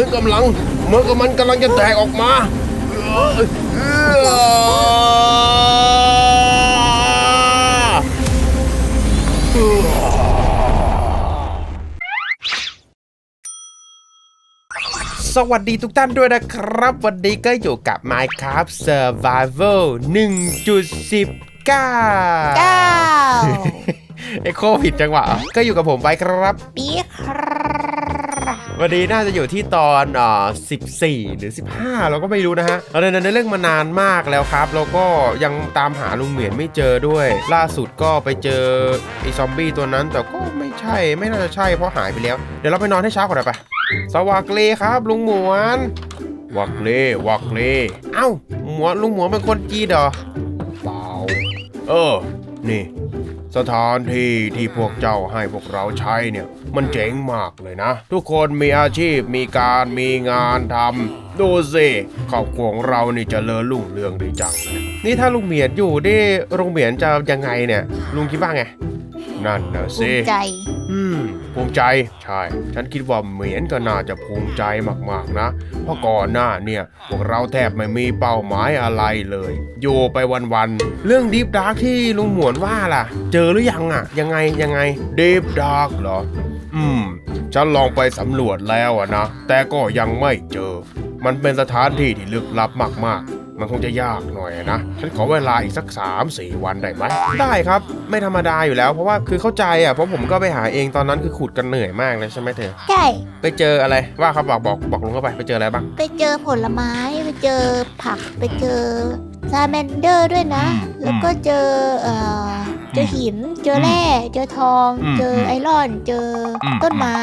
มือนกำลังเหมือนกับมันกำลังจะแตกออกมาเอ้ยเอ้ยสวัสดีทุกท่านด้วยนะครับ วันนี้ก็อยู่กับ Minecraft Survival 1.19เก้าไอโคผิดจังหวะ ก็อยู่กับผมไปครับ ปีครับ วันนี้น่าจะอยู่ที่ตอนอ่า14หรือ15เราก็ไม่รู้นะฮะเราเดินในเรื่องมานานมากแล้วครับ แล้วก็ยังตามหาลุงเหมียนไม่เจอด้วย ล่าสุดก็ไปเจอไอ้ซอมบี้ตัวนั้น แต่ก็ไม่ใช่ไม่น่าจะใช่เพราะหายไปแล้ว เดี๋ยวเราไปนอนให้เช้าก่อนไปสวัสดีครับลุงหมวนวักเล่วักเล่เอ้าหมวนลุงหมวนเป็นคนจีนเหรอเปล่าเออนี่ สถานที่ที่พวกเจ้าให้พวกเราใช้เนี่ย มันเจ๋งมากเลยนะ ทุกคนมีอาชีพมีการมีงานทำดูสิครอบครัวของเรานี่เจะเลิศรุ่งเรืองดีจังเลยนี่ถ้าลุงเหมียนอยู่ดิลุงเหมียนจะยังไงเนี่ย ลุงคิดว่าไง นั่นนะภูสิมิใจ มภูมิใจใช่ ฉันคิดว่าเหมียนก็น่าจะภูมิใจมากๆนะ เพราะก่อนหน้าเนี่ยพวกเราแทบไม่มีเป้าหมายอะไรเลยอยู่ไปวันๆ เรื่องดีฟดาร์กที่ลุงหมวนว่าล่ะ เจอหรือยังอะยังไงยังไงดีฟดาร์กเหรอ อืม ฉันลองไปสำรวจแล้วอะนะ แต่ก็ยังไม่เจอ มันเป็นสถานที่ที่ลึกลับมากๆ มันคงจะยากหน่อยนะ ฉันขอเวลาอีกสัก 3-4 วันได้ไหมได้ครับ ไม่ธรรมดาอยู่แล้ว เพราะว่าคือเข้าใจอะ เพราะผมก็ไปหาเองตอนนั้นคือขุดกันเหนื่อยมากเลยใช่ไหมเธอ ใช่ ไปเจออะไร ว่าครับบอกบอกบอกลุงเข้าไป ไปเจออะไรบ้าง ไปเจอผลไม้ ไปเจอผัก ไปเจอซาแมนเดอร์ด้วยนะอืมแล้วก็เจอเอ่อเจอหิน เจอแร่ เจอทองอืมเจอไอรอน เจออมต้นไม้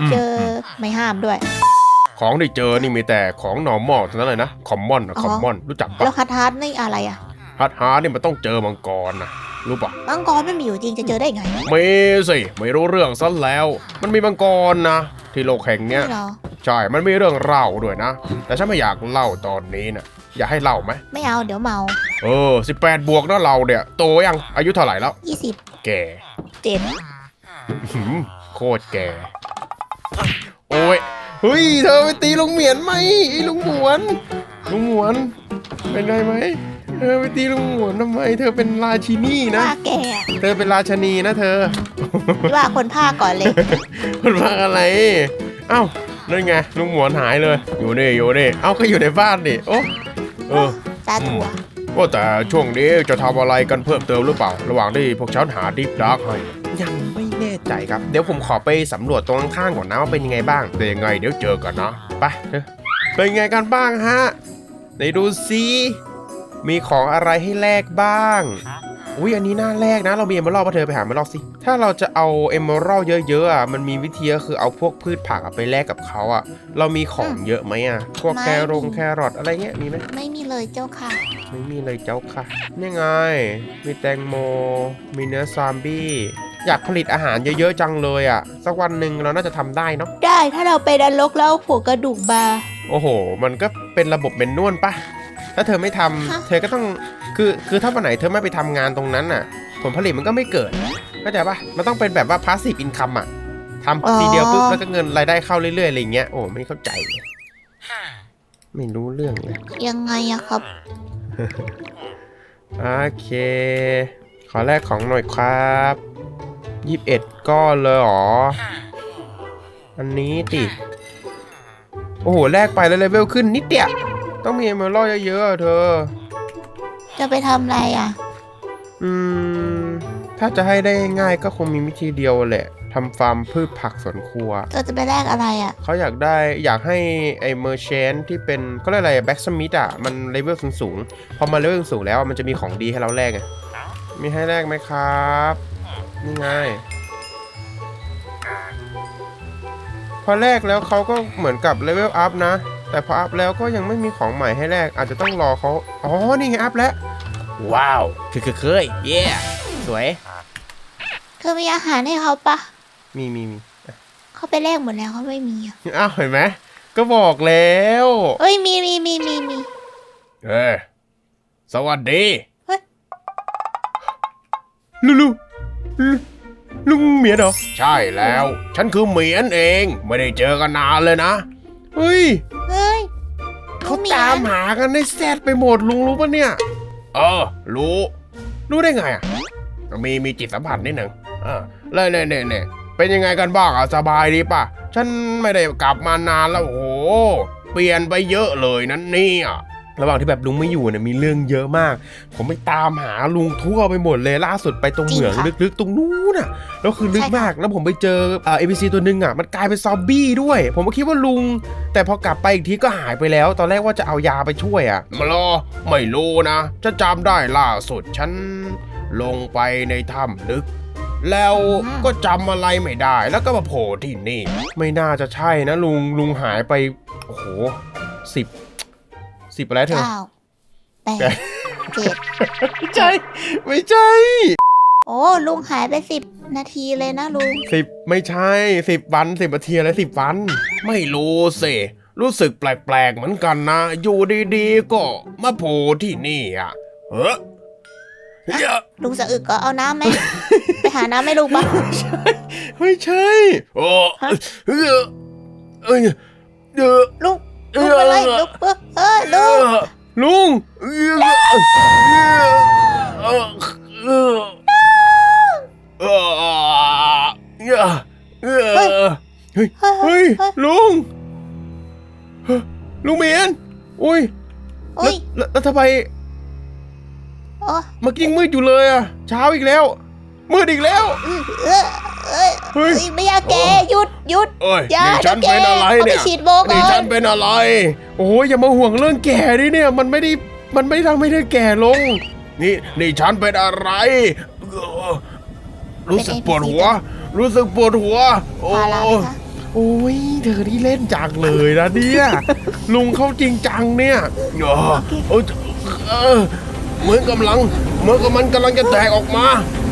อืมเจอไม่ห้ามด้วย ของที่เจอนี่มีแต่ของ normal เท่านั้นเลยนะ common อะอ๋อ common รู้จักแล้ปะวคัทฮัทนี่อะไรอะฮัทฮาร์ดนี่มันต้องเจอมังกรนะรู้ปะมังกรไม่มีอยู่จริงจะเจอได้ไงมีสิไม่รู้เรื่องซะแล้ว มันมีมังกรนะที่โลกแห่งเนี้ยไม่เหรอใช่ มันมีเรื่องเล่าด้วยนะ แต่ฉันไม่อยากเล่าตอนนี้นะอยากให้เล่าไหมไม่เอาเดี๋ยวเมา เออ18บวกนะเราเนี่ยโตยังอายุเท่าไหร่แล้ว20แก่เจ็ดหืมโคตรแก่โอ้ย เฮ้ยเธอไปตีลุงเหมียนไหมไอ้ลุงหมวน ลุงหมวน เป็นไงไหมเธอไปตีลุงหมวนทำไม เธอเป็นราชินีนะ ว่าแกอะเธอเป็นราชนีนะเธอ ว่าคนภาคก่อนเลย มันมาอะไร เอ้า นั่นไงลุงหมวนหายเลย อยู่นี่อยู่นี่ เอ้าก็อยู่ในบ้านนี่โอ้เออตาถั่วว่าแต่ช่วงนี้จะทำอะไรกันเพิ่มเติมหรือเปล่า ระหว่างที่พวกฉันหาดิฟดาร์กให้ยังไม่ แน่ใจครับ เดี๋ยวผมขอไปสำรวจตรงข้างๆก่อนนะว่าเป็นยังไงบ้างแต่ยังไงเดี๋ยวเจอกันนะไปเถอะเป็นไงกันบ้างฮะไหนดูซิมีของอะไรให้แลกบ้างอุ้ยอันนี้น่าแลกนะ เรามีเอมเมอรัลมาเธอไปหาเอมเมอรัลสิ ถ้าเราจะเอาเอมเมอรัลเยอะๆอะมันมีวิธีก็คือเอาพวกพืชผักอะไปแลกกับเขาอะ เรามีของเยอะไหมอะ พวกไม่แครงแครอทอะไรเงี้ยมีไหมไม่มีเลยเจ้าค่ะ ไม่มีเลยเจ้าค่ะ นี่ไง มีแตงโม มีเนื้อซอมบี้ อยากผลิตอาหารเยอะๆจังเลยอะสักวันหนึ่งเราน่าจะทำได้เนาะได้ถ้าเราไปดันลกแล้วผัวกระดูกบาร์ โอ้โห มันก็เป็นระบบเมนนวลปะถ้าเธอไม่ทำฮะ เธอก็ต้องคือคือถ้าวันไหนเธอไม่ไปทำงานตรงนั้นน่ะ ผลผลิตมันก็ไม่เกิดเข้าใจปะมันต้องเป็นแบบว่าพาสซีฟอินคัมอะทำทีเดียวปุ๊บแล้วก็เงินรายได้เข้าเรื่อยๆอะไรอย่างเงี้ยโอ้ไม่เข้าใจเลยไม่รู้เรื่องเลย ยังไงอะครับ โอเค ขอแรกของหน่อยครับ ยี่สิบเอ็ดก้อนเลยเหรอ อันนี้ติโอ้โห แลกไปแล้วเลเวลขึ้นนิดเดียวต้องมีเอเมอรัลเยอะๆอะเธอ จะไปทำอะไรอะอืม ถ้าจะให้ได้ง่ายก็คงมีวิธีเดียวแหละทำฟาร์มพืชผักสวนครัว เราจะไปแลกอะไรอะเขาอยากได้อยากให้ไอ้เมอร์เชนที่เป็นก็เรียกอะไรแบ็กสมิธอะ มันเลเวลสูงๆพอมาเลเวลสูงแล้วมันจะมีของดีให้เราแลกไงมีให้แลกไหมครับ นี่ไง พอแลกแล้วเขาก็เหมือนกับเลเวลอัพนะ แต่พออัพแล้วก็ยังไม่มีของใหม่ให้แลกอาจจะต้องรอเขาอ๋อ นี่ไงอัพแล้ว ว้าว คือเคยเย้สวยเธอมีอาหารให้เขาปะมีมีมีเขาไปแลกหมดแล้วเขาไม่มีอะอ้าวเห็นไหมก็บอกแล้วเอ้ยมีมีมีมีมีเอ้ยสวัสดี เฮ้ย ลูลู ลูลุงเหมียนเหรอ ใช่แล้ว ฉันคือเหมียนเอง ไม่ได้เจอกันนานเลยนะ เฮ้ย เฮ้ยเขาลุงหมียนตามหากันในแซดไปหมดลุงรู้ปะเนี่ย เออ รู้ รู้ได้ไงอะ มีมีจิตสัมผัสนิดหนึ่งเออเลยเนี่ยเนี่ยเนี่ยเป็นยังไงกันบ้างอะสบายดีป่ะ ฉันไม่ได้กลับมานานแล้วโอ้โห เปลี่ยนไปเยอะเลยนั่นเนี่ย ระหว่างที่แบบลุงไม่อยู่เนี่ยมีเรื่องเยอะมาก ผมไปตามหาลุงทั่วไปหมดเลยล่าสุดไปตรงเหมืองลึกๆ ตรงนู้นน่ะแล้วคือลึกมากแล้วผมไปเจอเอ่อ ABC ตัวหนึ่งอะมันกลายเป็นซอมบี้ด้วย ผมก็คิดว่าลุง แต่พอกลับไปอีกทีก็หายไปแล้ว ตอนแรกว่าจะเอายาไปช่วยอะมารอไม่รู้นะจะจำได้ล่าสุดฉันลงไปในถ้ำลึกแล้วก็จำอะไรไม่ได้ แล้วก็มาโผล่ที่นี่ ไม่น่าจะใช่นะลุงลุงหายไป โอ้โหสิบ สิบอะไรเธอ เก้าแปดแปดเจ็ดไม่ใช่ ไม่ใช่โอ้ลุงหายไปสิบนาทีเลยนะลุงสิบไม่ใช่สิบวันสิบนาทีอะไรสิบวัน ไม่รู้สิรู้สึกแปลกๆเหมือนกันนะ อยู่ดีๆ ก็มาโผล่ที่นี่อะเฮ้ยเยอะลุงสะอึกก็เอาน้ำไหม ไปหาน้ำให้ลุงปะไม่ใช่โอ้เฮ้ยเอ้ยเออลุง ลุงอะไรลุงเออเออลุงลุงเออเออเออเออเออเออเฮ้ยเฮ้ยลุงเฮ้ยลุงเมียนอุ้ยโอ้ยแล้วแล้วทำไมโอ้เมื่อกี้ยังมืดอยู่เลยอะเช้าอีกแล้ว มืดอีกแล้ว เออเออเออเฮ้ย เอ้ยไม่อยากแกหยุดหยุดเอ้ยอย่านี่ฉันดี๋ยวเป็นอะไรแกเนี่ยอาปฉีดโบก่นี่อฉันนเป็นอะไร โอ้ยอย่ามาห่วงเรื่องแก่ดิเนี่ย มันไม่ได้มันไม่ได้ทำให้เธอแก่ลง นี่นี่ฉันเป็นอะไรเออรู้สึกปวดหัว รู้สึกปวดหัว โอ้พาราไหมคะโอ้ยเธอที่เล่นจังเลยนะเนี่ย ลุงเขาจริงจังเนี่ยเออเออเออเหมือนกำลังเหมือนกับมันกำลังจะแตกออกมา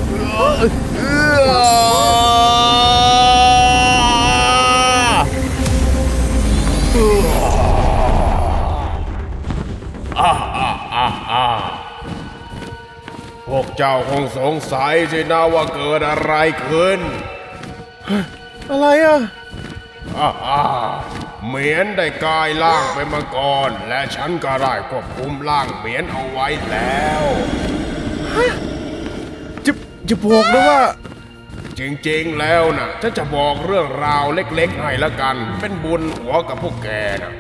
เออเอออ่าอ่าอ่าอ่าพวกเจ้าคงสงสัยสินะว่าเกิดอะไรขึ้น อะไรอะอ่าอ่าเหมียนได้กลายร่างเป็นมังกรและฉันก็ได้ควบคุมร่างเหมียนเอาไว้แล้ว จะจะบอกนะว่า จริงๆแล้วนะฉันจะบอกเรื่องราวเล็กๆให้ละกัน เป็นบุญหัวกับพวกแกนะ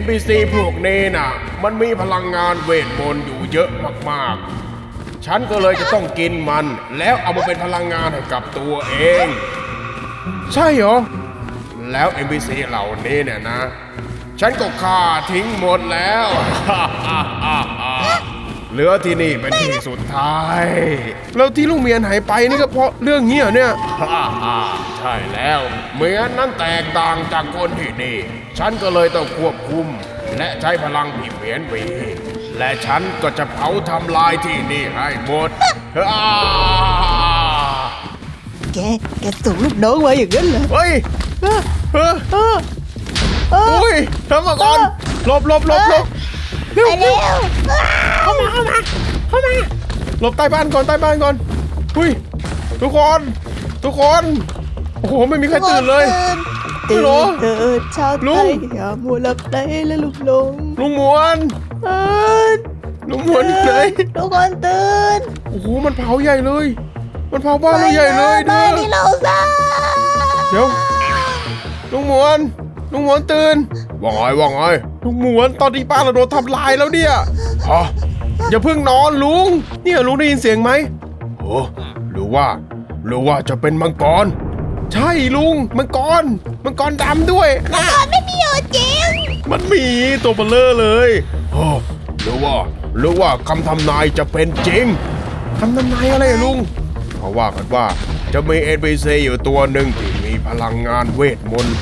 NPC พวกนี้นะมันมีพลังงานเวทมนต์อยู่เยอะมากๆ ฉันก็เลยจะต้องกินมัน แล้วเอามาเป็นพลังงานให้กับตัวเอง ใช่เหรอ แล้ว NPC เหล่านี้เนี่ยนะ ฉันก็ฆ่าทิ้งหมดแล้ว เหลือที่นี่เป็นที่สุดท้าย แล้วที่ลุงเมียนหายไปนี่ก็เพราะเรื่องเงี้ยเนี่ยฮ่าฮ่าใช่แล้วเหมือนนั้นแตกต่างจากคนที่นี่ ฉันก็เลยต้องควบคุม และใช้พลังผิดเหมือนวีและฉันก็จะเผาทำลายที่นี่ให้หมดฮ่าแก แกส่งลูกน้องมาอย่างนั้นเหรอ เฮ้ยเฮ้ยเออเอออุ้ยทำมาก่อนหลบหลบหลบหลบเร็ว ไปเร็วเข้ามาเข้ามาเข้ามาหลบใต้บ้านก่อนใต้บ้านก่อนอุ้ยทุกคน ทุกคนโอ้โหไม่มีใครตื่นเลย ตื่นฮัลโหลตื่นเช้าลุไทงยอย่ามัวหลับในและลุกลงลุงหมวนตื่นลุงหมวนอยู่ไหนทุกคนตื่นโอ้โหมันเผาใหญ่เลย มันเผาบ้านเราใหญ่เลยบ้าเด้นอที่เราสร้างเดี๋ยวลุงหมวนลุงหมวนตื่น ว่าไงว่าไงลุงหมวนตอนนี้บ้านเราโดนทำลายแล้วเนี่ยฮะอย่าเพิ่งนอนลุง เนี่ยลุงได้ยินเสียงไหมโอ้หรือว่า หรือว่าจะเป็นมังกร ใช่ลุงมังกร มังกรดำด้วยนะมันไม่มีอยู่จริง มันมีตัวเบลเลอร์เลยโอ้หรือว่า หรือว่าคำทำนายจะเป็นจริงทำทำนายอะไรอะลุงเขาว่ากันว่าจะมี NPC อยู่ตัวหนึ่งที่มีพลังงานเวทมนต์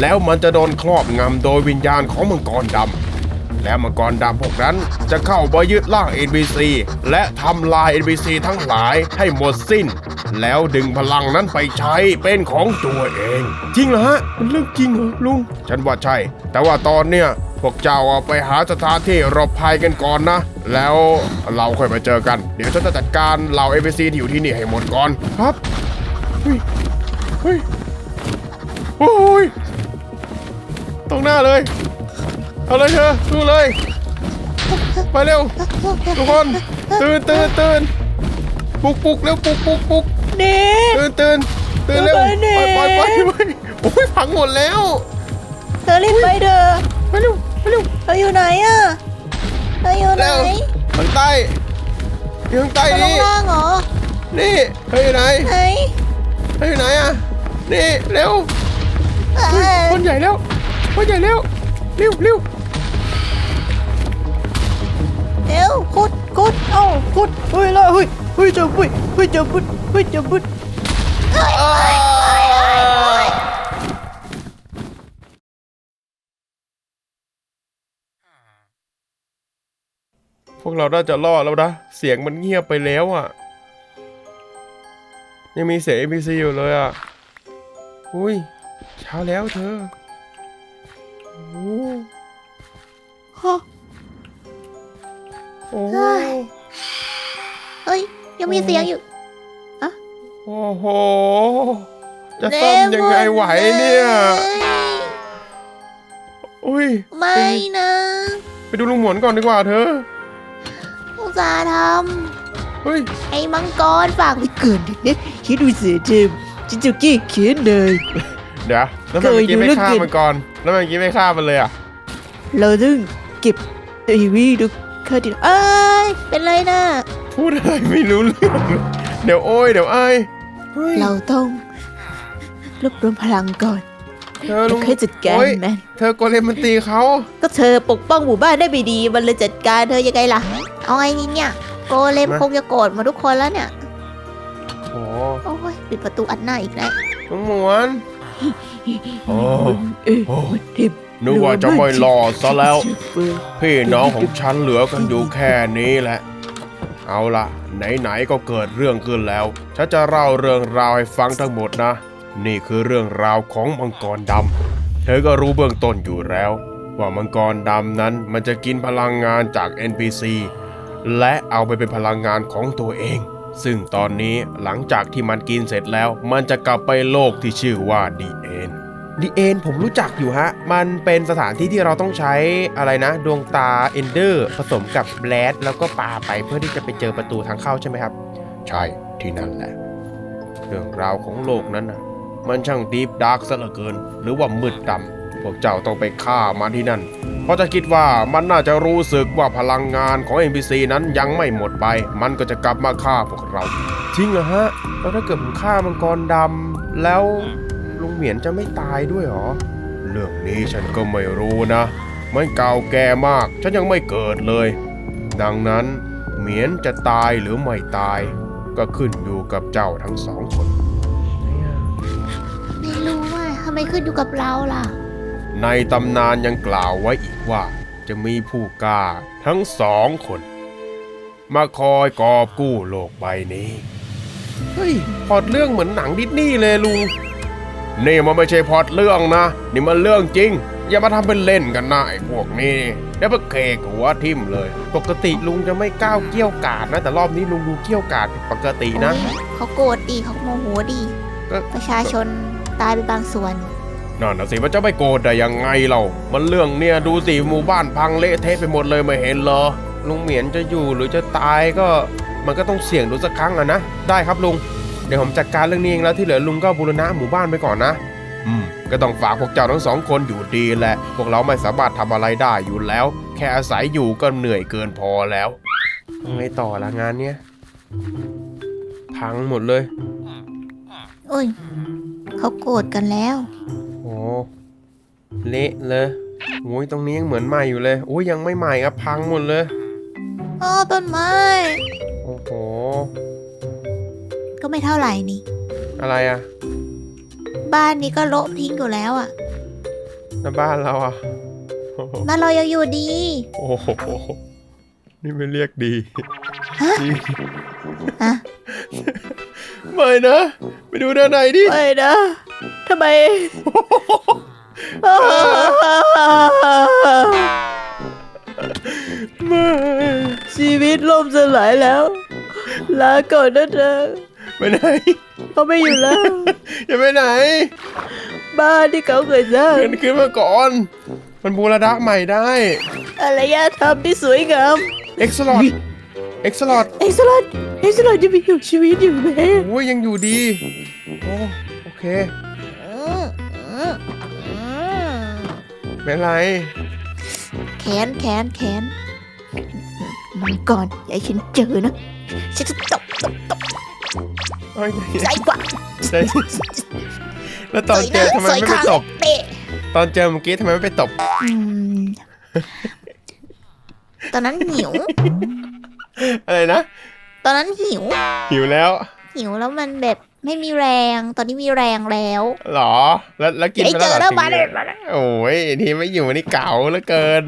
แล้วมันจะโดนครอบงำโดยวิญญาณของมังกรดำ และมังกรดำพวกนั้นจะเข้ามายึดร่าง NPC และทำลาย NPC ทั้งหลายให้หมดสิ้น แล้วดึงพลังนั้นไปใช้เป็นของตัวเอง จริงเหรอฮะมันเรื่องจริงเหรอลุง ฉันว่าใช่ แต่ว่าตอนเนี้ยพวกเจ้าอะไปหาสถานที่หลบภัยกันก่อนนะ แล้วเราค่อยมาเจอกัน เดี๋ยวฉันจะจัดการเหล่า NPC ที่อยู่ที่นี่ให้หมดก่อนครับเฮ้ยเฮ้ยโอ้ย ตรงหน้าเลย เอาเลยเธอดูเลย ไปเร็ว ทุกคนตื่นตื่นตื่นปลุกปลุกเร็วปลุกปลุกปลุกเน่ตื่นตื่นตื่นเร็วไปไหนไปไปไปไปโอ้ยพังหมดแล้วเธอรีบไปเถอะไปเร็วไปเร็วเธออยู่ไหนอะเธออยู่ไหนเร็วทางใต้อยู่ทางใต้เธอลงนี่ล่างเหรอนี่เฮ้ยอยู่ไหนไหนเฮ้ยอยู่ไหนอะนี่เร็วเอ้เฮ้ยยคนใหญ่แล้ว คนใหญ่แล้วเร็วเร็วเร็วขุดขุดเอ้าขุดเฮ้ยละเฮ้ยเฮ้ยจะบุยเฮ้ยจะบุยเฮ้ยจะบุยเฮ้ยเฮ้ยเฮ้ยเฮ้ยเฮ้ยพวกเราน่าจะรอดแล้วนะ เสียงมันเงียบไปแล้วอะ ยังมีเสียง NPC อยู่เลยอะ อุ้ย เช้าแล้วเธอ โอ้ฮะโอ้เฮ้ยเฮ้ย ยังมีเสียงอยู่ โอ้โห จะซ่อมยังไงไหวเนี่ย อุ้ยไม่นะไปดูลุงหมวนก่อนดีกว่าเธอ อุตส่าห์ทเฮ้ยำไอ้มังกรฝากไว้เกินคิดดูสิเจมจินจุกี้เขียนเลย เดี๋ยวแล้วทำไมเมื่อกี้ไม่เคยดูฆ่าเรื่องมันก่อนแล้วทำไมเมื่อกี้ไม่ฆ่ามันเลยอะเราต้องเก็บทีวีดูคดีเอ้ยเป็นไรนะพูดอะไรไม่รู้เรื่องเดี๋ยวโอ้ยเดี๋ยวไอ้ายเฮ้ยเราต้องรวบรวมพลังก่อนเธอลุแล้วงค่อยจัดการโอ๊ยมันเธอโกเลมมันตีเขาก็เธอปกป้องหมู่บ้านได้ไม่ดีมันเลยจัดการเธอยังไงล่ะ เอาไงนี่เนี่ย โกเลมคงจะโกรธหมาทุกคนแล้วเนี่ย โอ้โอ้ยปิดประตูอัดหน้าอีกแล้วลุงหมวน โอ้โอ้เจ็บนึกว่าจะไม่รอซะแล้ว พี่น้องของฉันเหลือกันอยู่แค่นี้แหละ เอาละไหนๆก็เกิดเรื่องขึ้นแล้ว ฉันจะเล่าเรื่องราวให้ฟังทั้งหมดนะ นี่คือเรื่องราวของมังกรดำ เธอก็รู้เบื้องต้นอยู่แล้ว ว่ามังกรดำนั้นมันจะกินพลังงานจาก NPC และเอาไปเป็นพลังงานของตัวเอง ซึ่งตอนนี้หลังจากที่มันกินเสร็จแล้ว มันจะกลับไปโลกที่ชื่อว่าดีเอ็นดีเอ็นผมรู้จักอยู่ฮะ มันเป็นสถานที่ที่เราต้องใช้อะไรนะ ดวงตาเอนเดอร์ผสมกับแบลดแล้วก็ปาไปเพื่อที่จะไปเจอประตูทางเข้าใช่ไหมครับ ใช่ที่นั่นแหละ เรื่องราวของโลกนั้นนะมันช่างดีฟดาร์กซะเหลือเกิน หรือว่ามืดดำ พวกเจ้าต้องไปฆ่ามันที่นั่น เพราะจะคิดว่ามันน่าจะรู้สึกว่าพลังงานของ NPC นั้นยังไม่หมดไป มันก็จะกลับมาฆ่าพวกเรา จริงเหรอฮะ แล้วถ้าเกิดผมฆ่ามังกรดำแล้วลุงเหมียนจะไม่ตายด้วยเหรอ เรื่องนี้ฉันก็ไม่รู้นะ มันเก่าแก่มาก ฉันยังไม่เกิดเลย ดังนั้นเหมียนจะตายหรือไม่ตาย ก็ขึ้นอยู่กับเจ้าทั้งสองคน ไม่รู้ว่าทำไมขึ้นอยู่กับเราล่ะ ในตำนานยังกล่าวไว้อีกว่าจะมีผู้กล้าทั้งสองคน มาคอยกอบกู้โลกใบนี้ เฮ้ยพล็อดเรื่องเหมือนหนังดิสนีย์เลยลุงนี่มันไม่ใช่พล็อดเรื่องนะ นี่มันเรื่องจริง อย่ามาทำเป็นเล่นกันนะไอ้พวกนี้เดี๋ยวไปเคกหัวทิ่มเลย ปกติลุงจะไม่ก้าวเกี้ยวกาดนะ แต่รอบนี้ลุงดูเกี้ยวกาดผิดปกตินะโอ๊ยเขาโกรธดีเขาโมโหดีก็ประชาชนตายไปบางส่วน นั่นนะสิมันจะไม่โกรธได้ยังไงเรา มันเรื่องเนี่ยดูสิหมู่บ้านพังเละเทะไปหมดเลยไม่เห็นเหรอ ลุงเหมียนจะอยู่หรือจะตายก็มันก็ต้องเสี่ยงดูสักครั้งอะนะ ได้ครับลุง เดี๋ยวผมจัดการเรื่องนี้เองแล้วที่เหลือลุงก็บูรณะหมู่บ้านไปก่อนนะ อืม ก็ต้องฝากพวกเจ้าทั้งสองคนอยู่ดีแหละ พวกเราไม่สามารถทำอะไรได้อยู่แล้ว แค่อาศัยอยู่ก็เหนื่อยเกินพอแล้วไงต่อละงานเนี้ยพังหมดเลย โอ้ย เขาโกรธกันแล้ว โอ้เละเลยโอ้ยตรงนี้ยังเหมือนใหม่อยู่เลยโอ้ยยังไม่ใหม่ครับพังหมดเลยอ๋อต้นไม้ โอ้โหก็ไม่เท่าไหร่นี่ อะไรอะบ้านนี้ก็โละทิ้งอยู่แล้วอะแล้วบ้านเราอะโอ้โหบ้านเรายังอยู่ดี โอ้โหนี่ไม่เรียกดีฮะดีฮะ ไม่นะ ไปดูด้านในดิ ไม่นะ ทำไมไม่ชีวิตล่มสลายแล้ว ลาก่อนนะเธอไปไหนเขาไม่อยู่แล้วอย่าไปไหน บ้านที่เขาเคยสร้างเงินขึ้นมาก่อน มันบูรณะใหม่ได้อารยธรรมที่สวยงามเอ็กซ์ลอดเอ็กซ์ลอดเอ็กซ์ลันเอ็กซ์ลันจะมีอยู่ชีวิตอยู่ไหมโอ้ยยังอยู่ดี โอ้โอเคไม่ เป็นไร แขนแขนแขนมันก่อนอย่าให้ฉันเจอนะ ฉันจะตบตบตบเอ้ยใส่กว่าใจแล้วตอนเจอทำไมไม่ไปตบ เตะตอนเจอเมื่อกี้ทำไมไม่ไปตบ อืมตอนนั้นหิว อะไรนะ ตอนนั้นหิว หิวแล้ว หิวแล้วมันแบบ ไม่มีแรง ตอนนี้มีแรงแล้วหรอ แล้วแล้วกินไอ้ไปเจแล้วอเหรอแล้วถึงมาเนี่เลยยมาเลยโอ้ยทีไม่อยู่นี่เก่าเหลือเกิน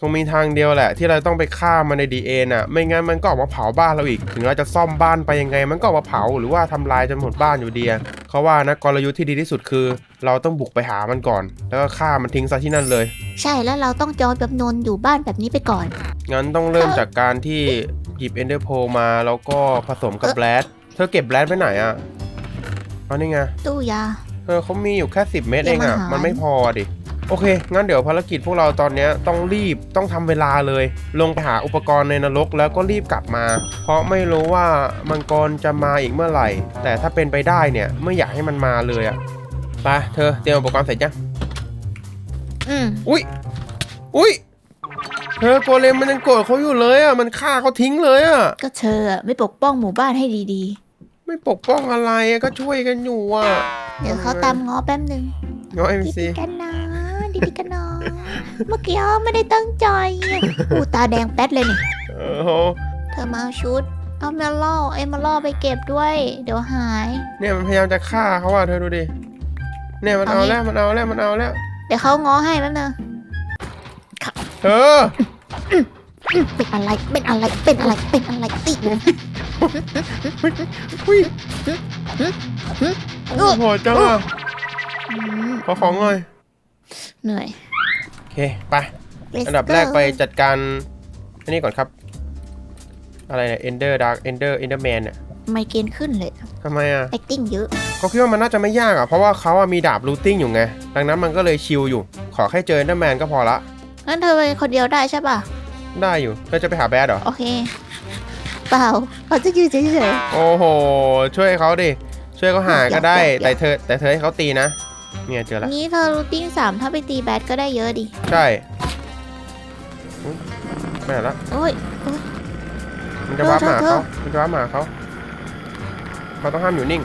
คงมีทางเดียวแหละ ที่เราต้องไปฆ่ามันในดีเอ็น่ะ ไม่งั้นมันก็ออกมาเผาบ้านเราอีก ถึงเราจะซ่อมบ้านไปยังไง มันก็ออกมาเผาหรือว่าทำลายจนหมดบ้านอยู่ดีอะเขาว่านะกลยุทธ์ที่ดีที่สุดคือ เราต้องบุกไปหามันก่อน แล้วก็ฆ่ามันทิ้งซะที่นั่นเลย ใช่แล้วเราต้องจอยแบบนนอยู่บ้านแบบนี้ไปก่อน งั้นต้องเริ่มจากการที่หยิบเอนเดอร์โพมาแล้วก็ผสมกับแบลดเธอเก็บแบลดไปไหนอะ เอานี่ไง ตู้ยา เออเขามีอยู่แค่ 10 เมตรเองเตรียมอะอาหารมันไม่พอดิ โอเค งั้นเดี๋ยวภารกิจพวกเราตอนเนี้ยต้องรีบต้องทำเวลาเลย ลงไปหาอุปกรณ์ในนรกแล้วก็รีบกลับมา เพราะไม่รู้ว่ามังกรจะมาอีกเมื่อไหร่ แต่ถ้าเป็นไปได้เนี่ยไม่อยากให้มันมาเลยอะไปเธอเตรียมอุปกรณ์เสร็จยัง อืมอุ้ย อุ้ย เธอโกเลมมันยังโกรธเขาอยู่เลยอะมันฆ่าเขาทิ้งเลยอะก็เธออะไม่ปกป้องหมู่บ้านให้ดี ไม่ปกป้องอะไรอะก็ช่วยกันอยู่อะๆเดี๋ยวเขาตามง้อแป๊บนึงง้อเอ็มดีซีๆกันนะดีๆกันนะเมื่อกี้ไม่ได้ตั้งใจอูตาแดงแป๊ดเลยนี่เออโหเธอมาเอาชุด เอาเมลล่อไอ้เมลล่อไปเก็บด้วย เดี๋ยวหาย เนี่ยมันพยายามจะฆ่าเขาอะเธอดูดิ เนี่ยมันเอาเอานี่แล้วมันเอาแล้วมันเอาแล้ว เดี๋ยวเขาง้อให้แป๊บนึงเธอ เป็นอะไร เป็นอะไร เป็นอะไร เป็นอะไรติ อุ้ยโอ้โหจังอะอืมขอของหน่อยเหนื่อย โอเค ไป Let's อันดับแรก go ไปจัดการอันนี้ก่อนครับ อะไรเนี่ย Ender Dark Ender Enderman เนี่ยไมเกรนขึ้นเลย ทำไมอะ acting เยอะเขาคิดว่ามันน่าจะไม่ยากอะเพราะว่าเขาอะมีดาบรูติ้งอยู่ไง ดังนั้นมันก็เลยชิลอยู่ ขอแค่เจอ Enderman ก็พอละ งั้นเธอไปคนเดียวได้ใช่ป่ะ ได้อยู่เธอจะไปหาแบดเหรอ โอเค เปล่าเขาจะยืนเฉยโอ้โห ช่วยเขาดิ ช่วยเขาหาก็ได้อย่าอย่าแต่เธอ แต่เธอให้เขาตีนะ เนี่ยเจอๆแล้วนี้เธอรูติ้งสามถ้าไปตีแบดก็ได้เยอะดิ ใช่อุ๊ยไม่ไหนละ โอ้ย มันจะว้าร์ปมาหาเธอ เขาเธอมันจะว้าร์ปมาหาเขา เขาต้องห้ามอยู่นิ่ง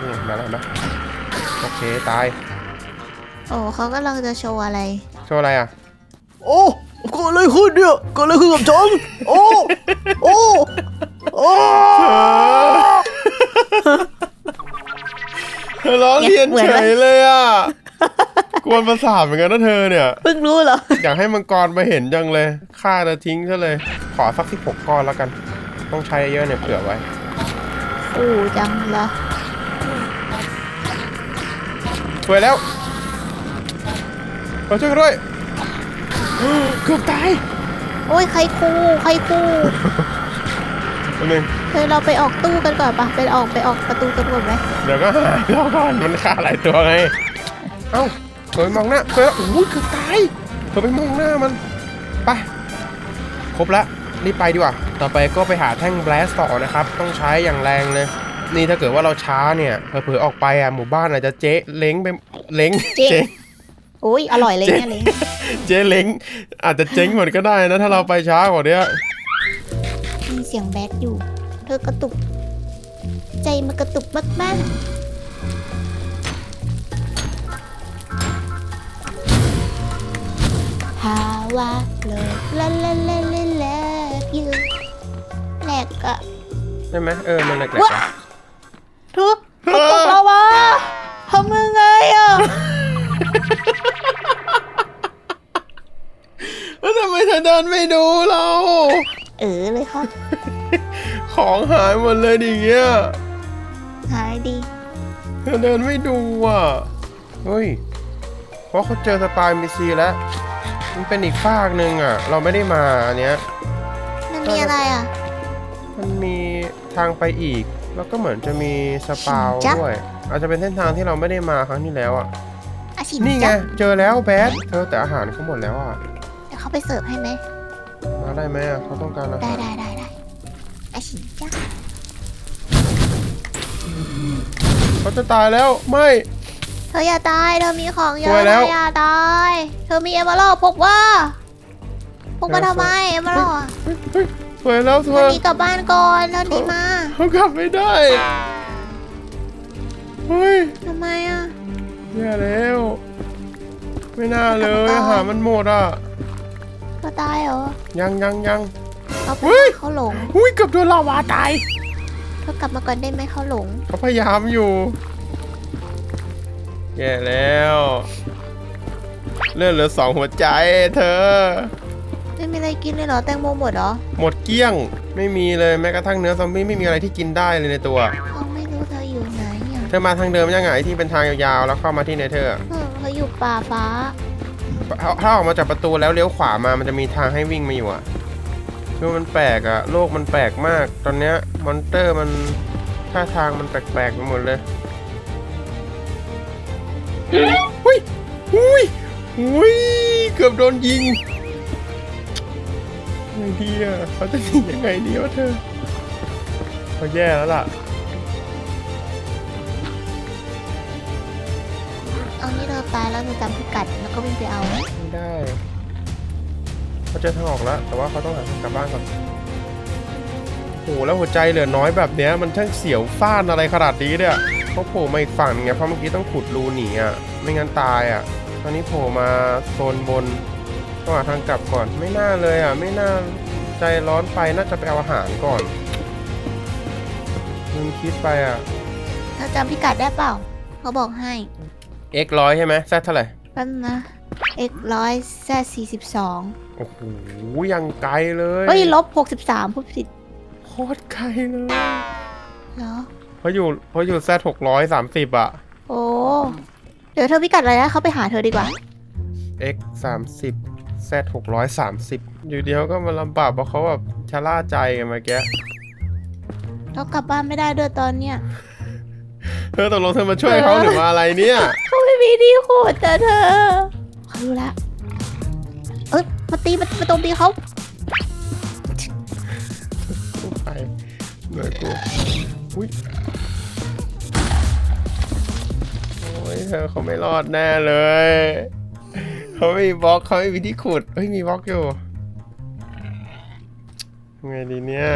นี่มาแล้วเห็นปะโอเค ตาย โอ้เขากำลังจะโชว์อะไร โชว์อะไรอะ โอ้ ก็อะไรขึ้นเนี่ยก็อะไรขึ้นกับฉันโอ้โอ้โอ้เธอล้อเลียนเหมือนเฉไหมยเลยอะกวนประสาทเหมือนกันนะเธอเนี่ย เพิ่งรู้เหรอ อยากให้มังกรมาเห็นจังเลยฆ่าเธอทิ้งซะเลย ขอสักสิบหกก้อนแล้วกัน ต้องใช้เยอะเนี่ยเผื่อไว้อู้จังละสวยแล้วมาช่วยกันด้วย เกือบตายโอ้ยใครคูใครคูแป๊บนึงเฮ้ยเราไปออกตู้กันก่อนปะไปออกไปออกประตูกันก่อนไหมเดี๋ยวก็หายรอก่อนมันฆ่าหลายตัวไงเอ้าเธอไปมองหน้าเธอโอ้ยเกือบตายเธอไปมองหน้ามันไปครบละรีบไปดีกว่า ต่อไปก็ไปหาแท่งแบลสต่อนะครับ ต้องใช้อย่างแรงเลยนี่ถ้าเกิดว่าเราช้าเนี่ยเผลอๆออกไปอะหมู่บ้านอาจจะเจ๊เล้งไปเล้งเจ๊โอ้ยอร่อยเลยเนี่ยเลยเจ๊เล้งอาจจะเจ๊งหมดก็ได้นะถ้าเราไปช้ากว่านี้มีเสียงแบดอยู่ เธอกระตุก ใจมันกระตุกมากๆ How I love la la la la love you แหลกอะใช่ไหมเออมันแหลกๆว้าอะทุกเขาตกแล้ววะทำยังไงอะ แล้วทำไมเธอเดินไม่ดูเรา เออเลยค่ะของหายหมดเลยดิเงี้ยหายดีเธอเดินไม่ดูอะ เฮ้ย เพราะเขาเจอสปายมีซีแล้ว มันเป็นอีกฝากหนึ่งอะ เราไม่ได้มาอันเนี้ย มันมีอะไรอะ มันมีทางไปอีก แล้วก็เหมือนจะมีสปาวจ๊ะ ด้วย อาจจะเป็นเส้นทางที่เราไม่ได้มาครั้งที่แล้วอะ อาชินี่ไงจ้ะเจอแล้วแบทเธอแต่อาหารเขาหมดแล้วอะ เดี๋ยวเขาไปเสิร์ฟให้ไหมาได้ไหมอะเขาต้องการอาได้หารได้ได้ได้อาชิจ้ะเขาจะตายแล้วไม่ เธออย่าตายเธอมีของเยอะวยแล้วออย่าตาย เธอมีเอเมอรัลด์พกว่าพกมาทำไมเอเมอรัลด์อะเฮ้ยเฮ้ยสวยแล้วเธเธออหนีกลับบ้านก่อนเธอหนีมาเขากลับไม่ได้เฮ้ยทำไมอะ แย่แล้ว ไม่น่าเลยอาหารมันหมดอะ เธอตายเหรอยังยังยังเอาไปเฮ้ยเขาหลงอุ้ยเกือบโดนลาวาตายเธอกลับมาก่อนได้ไหมเขาหลงเขาพยายามอยู่แย่แล้วเลือดเหลือสองหัวใจเธอ ไม่มีอะไรกินเลยเหรอแตงโมหมดเหรอ หมดเกลี้ยงไม่มีเลยแม้กระทั่งเนื้อซอมบี้ไม่มีอะไรที่กินได้เลยในตัวเราไม่รู้เธออยู่ไหนอะเธอมาทางเดิมยังไงที่เป็นทางยาวๆแล้วเข้ามาที่เนเธอร์เออเธออยู่ป่าฟ้า ถ้าออกมาจากประตูแล้วเลี้ยวขวามามันจะมีทางให้วิ่งมาอยู่อะคือมันแปลกอะโลกมันแปลกมาก ตอนเนี้ยมอนเตอร์มันท่าทางมันแปลกๆไปหมดเลยหุ้ยหุ้ยหุ้ยเกือบโดนยิงไงดีอะเขาจะหนียังไงดีวะเธอเขาแย่แล้วล่ะ เอานี่เธอตายแล้วเธอจำพิกัดแล้วก็วิ่งไปเอา ไม่ได้เขาเจอทางออกแล้ว แต่ว่าเขาต้องหาทางกลับบ้านก่อนโอ้โหแล้วหัวใจเหลือน้อยแบบเนี้ยมันช่างเสียวฟ้านอะไรขนาดนี้เนี่ยเขาโผล่มาอีกฝั่งไงเพราะเมื่อกี้ต้องขุดรูหนีอะไม่งั้นตายอะ ตอนนี้โผล่มาโซนบนต้องหาทางกลับก่อนไม่น่าเลยอะ ไม่น่าใจร้อนไปน่าจะไปเอาอาหารก่อนลืมคิดไปอะเธอจำพิกัดได้เปล่า เขาบอกให้ x ร้อยใช่ไหมแซดเท่าไหร่ แป๊บนะ x ร้อยแซสี่สิบสองโอ้โห ยังไกลเลยเฮ้ยลบหกสิบสามพูดผิดโคตรไกลเลย เหรอ เพราะอยู่เพราะอยู่แซดหกร้อยสามสิบอะ โอ้ เดี๋ยวเธอพิกัดอะไรนะเขาไปหาเธอดีกว่า x สามสิบ z หกร้อยสามสิบอยู่เดียวก็มาลำบากเพราะเขาแบบชะล่าใจกันเมื่อกี้ เรากลับบ้านไม่ได้ด้วยตอนเนี้ย เธอตกลงเธอมาช่วยเขาหรือมาอะไรเนี่ยเขาไม่มีที่ขุดแต่เธอเขารู้ละเอ้ยมาตีมามาโจมตีเขากู้ภัยหน่วยกู้อุ้ยโอ้ยเธอเขาไม่รอดแน่เลยเขาไม่มีบล็อกเขาไม่มีที่ขุดเฮ้ยมีบล็อกอยู่ทำไงดีเนี่ย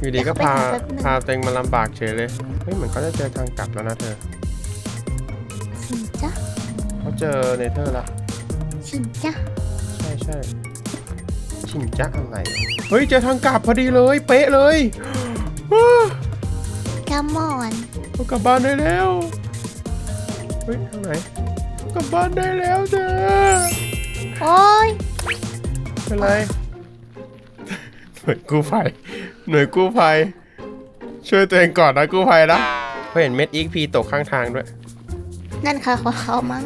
อยู่ดีก็พาพาตัวเองมาลำบากเฉยเลย เฮ้ยเหมือนเขาจะเจอทางกลับแล้วนะเธอชินจ้ะเขาเจอเนเธอร์ละ ชินจ้ะใช่ใช่ชิงจักอะไร เฮ้ยเจอทางกลับพอดีเลย เป๊ะเลยอ้ากัมมอนเรากลับบ้านได้แล้ว เฮ้ยทางไหนกลับบ้านได้แล้วเจ้าโอ้ยเป็นไรหน่วยกู้ภัย หน่วยกู้ภัย ช่วยตัวเองก่อนนะกู้ภัยนะเขาเห็นเม็ดอีกพีตกข้างทางด้วย นั่นค่ะของเขามั้ง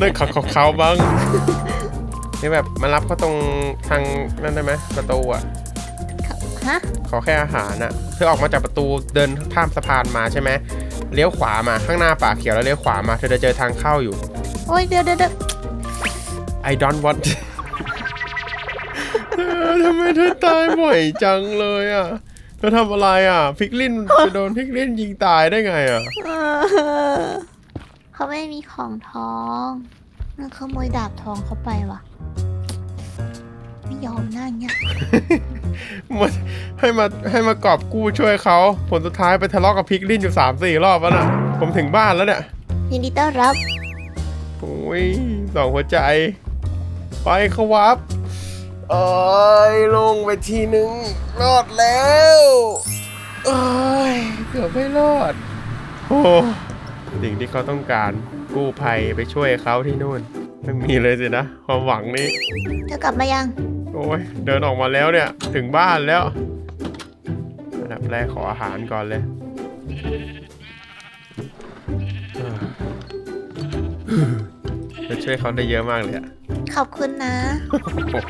นั่นเขาเขาเขาบ้างนี่แบบมารับเขาตรงทางนั่นได้ไหมประตูอะ ฮะ ขอแค่อาหารน่ะเธอออกมาจากประตูเดินข้ามสะพานมาใช่ไหมเลี้ยวขวามาข้างหน้าป่าเขียวแล้วเลี้ยวขวามาเธอจะเจอทางเข้าอยู่ โอ้ยเดี๋ยวเดี๋ยวเดี๋ยว I don't want เธอ ทำไมเธอตายบ่อยจังเลยอะ เธอทำอะไรอะ พิกลินไปโดนพิกลินยิงตายได้ไงอะเออเขาไม่มีของทองนั่นขโมยดาบทองเขาไปว่ะ ไม่ยอมนั่งเนี่ยมาให้มาให้มากอบกู้ช่วยเขาผลสุดท้ายไปทะเลาะกับพิกลินอยู่สามสี่รอบแล้วนะผมถึงบ้านแล้วเนี่ยยินดีต้อนรับโอ้ยสองหัวใจ ไปเขาวับ เอ้ยลงไปทีนึงรอดแล้วเอ้ยเกือบไม่รอด โอ้สิ่งที่เขาต้องการกู้ภัยไปช่วยเขาที่นู่นไม่มีเลยสินะ ความหวังนี้ เธอกลับมายัง โอ้ยเดินออกมาแล้วเนี่ย ถึงบ้านแล้วอันดับแรกขออาหารก่อนเลยจะช่วยเขาได้เยอะมากเลยอะ ขอบคุณนะ ปวด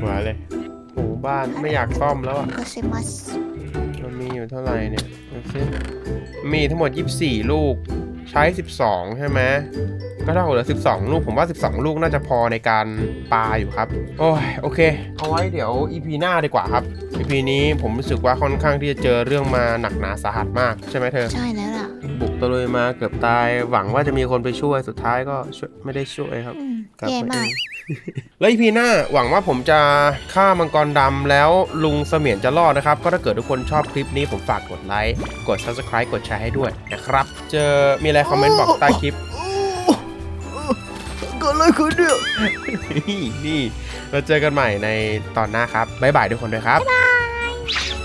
หัวเลยโหบ้านไม่อยากซ่อมแล้วอะโกเซมัสเท่าไหร่เนี่ยดูสิมีทั้งหมด 24 ลูก ใช้ 12 ใช่ไหม ก็เท่ากับเหลือ 12 ลูก ผมว่า 12 ลูกน่าจะพอในการปาอยู่ครับ โอ้ยโอเค เอาไว้เดี๋ยว EP หน้าดีกว่าครับ EP นี้ผมรู้สึกว่าค่อนข้างที่จะเจอเรื่องมาหนักหนาสาหัสมากใช่ไหมเธอ ใช่แล้วล่ะ บุกตะลุยมาเกือบตายหวังว่าจะมีคนไปช่วยสุดท้ายก็ช่วยไม่ได้ช่วยครับอืมกลับแย่มากเองแล้วอีพีหน้าหวังว่าผมจะฆ่ามังกรดำแล้วลุงเสมียนจะรอดนะครับ ก็ถ้าเกิดทุกคนชอบคลิปนี้ผมฝากกดไลค์ กด subscribe กดแชร์ให้ด้วยนะครับ เจอมีอะไรคอมเมนต์บอกใต้คลิปเกิอะไรขึ้นเนี่ย นี่ เราเจอกันใหม่ในตอนหน้าครับ บ๊ายบายทุกคนด้วยครับ บ๊ายบาย